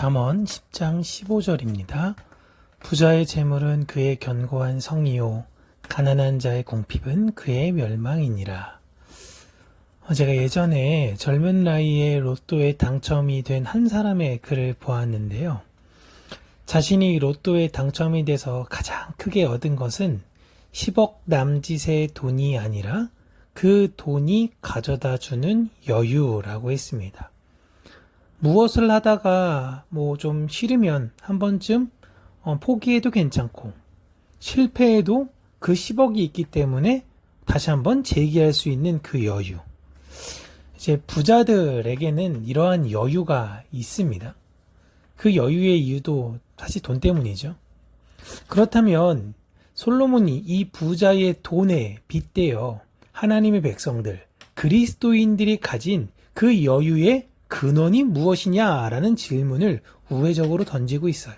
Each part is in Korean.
잠언 10장 15절입니다. 부자의 재물은 그의 견고한 성이요 가난한 자의 공핍은 그의 멸망이니라. 어, 제가 예전에 젊은 나이에 로또에 당첨이 된 한 사람의 글을 보았는데요. 자신이 로또에 당첨이 돼서 가장 크게 얻은 것은 10억 남짓의 돈이 아니라 그 돈이 가져다 주는 여유라고 했습니다. 무엇을 하다가 뭐 좀 싫으면 한 번쯤 어, 포기해도 괜찮고 실패해도 그 10억이 있기 때문에 다시 한번 재기할 수 있는 그 여유. 이제 부자들에게는 이러한 여유가 있습니다. 그 여유의 이유도 사실 돈 때문이죠. 그렇다면 솔로몬이 이 부자의 돈에 빗대어 하나님의 백성들, 그리스도인들이 가진 그 여유의 근원이 무엇이냐라는 질문을 우회적으로 던지고 있어요.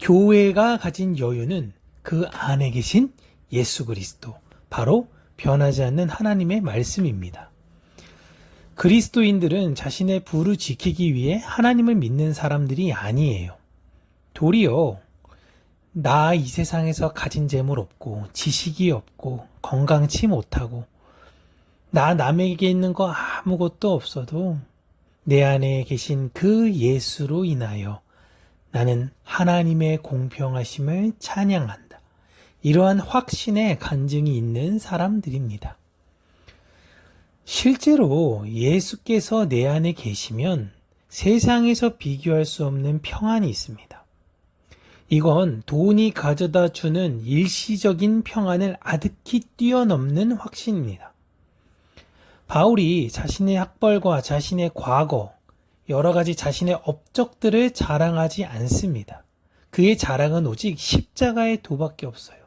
교회가 가진 여유는 그 안에 계신 예수 그리스도, 바로 변하지 않는 하나님의 말씀입니다. 그리스도인들은 자신의 부를 지키기 위해 하나님을 믿는 사람들이 아니에요. 도리어 나 이 세상에서 가진 재물 없고 지식이 없고 건강치 못하고 나 남에게 있는 거 아무것도 없어도 내 안에 계신 그 예수로 인하여 나는 하나님의 공평하심을 찬양한다. 이러한 확신의 간증이 있는 사람들입니다. 실제로 예수께서 내 안에 계시면 세상에서 비교할 수 없는 평안이 있습니다. 이건 돈이 가져다 주는 일시적인 평안을 아득히 뛰어넘는 확신입니다. 바울이 자신의 학벌과 자신의 과거, 여러 가지 자신의 업적들을 자랑하지 않습니다. 그의 자랑은 오직 십자가의 도밖에 없어요.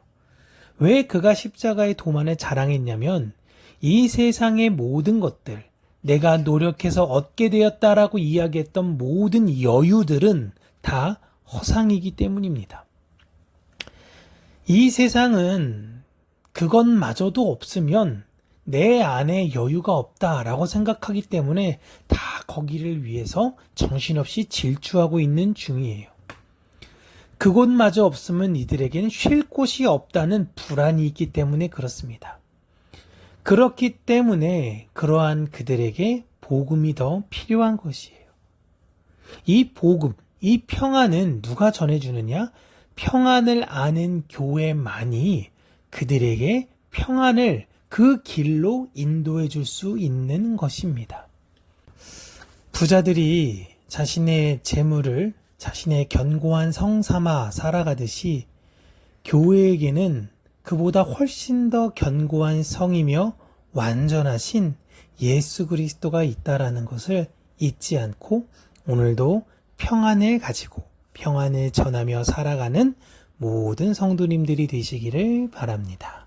왜 그가 십자가의 도만을 자랑했냐면 이 세상의 모든 것들, 내가 노력해서 얻게 되었다라고 이야기했던 모든 여유들은 다 허상이기 때문입니다. 이 세상은 그것마저도 없으면 내 안에 여유가 없다라고 생각하기 때문에 다 거기를 위해서 정신없이 질주하고 있는 중이에요. 그곳마저 없으면 이들에게는 쉴 곳이 없다는 불안이 있기 때문에 그렇습니다. 그렇기 때문에 그러한 그들에게 복음이 더 필요한 것이에요. 이 복음, 이 평안은 누가 전해주느냐? 평안을 아는 교회만이 그들에게 평안을 그 길로 인도해 줄 수 있는 것입니다. 부자들이 자신의 재물을 자신의 견고한 성 삼아 살아가듯이 교회에게는 그보다 훨씬 더 견고한 성이며 완전하신 예수 그리스도가 있다라는 것을 잊지 않고 오늘도 평안을 가지고 평안을 전하며 살아가는 모든 성도님들이 되시기를 바랍니다.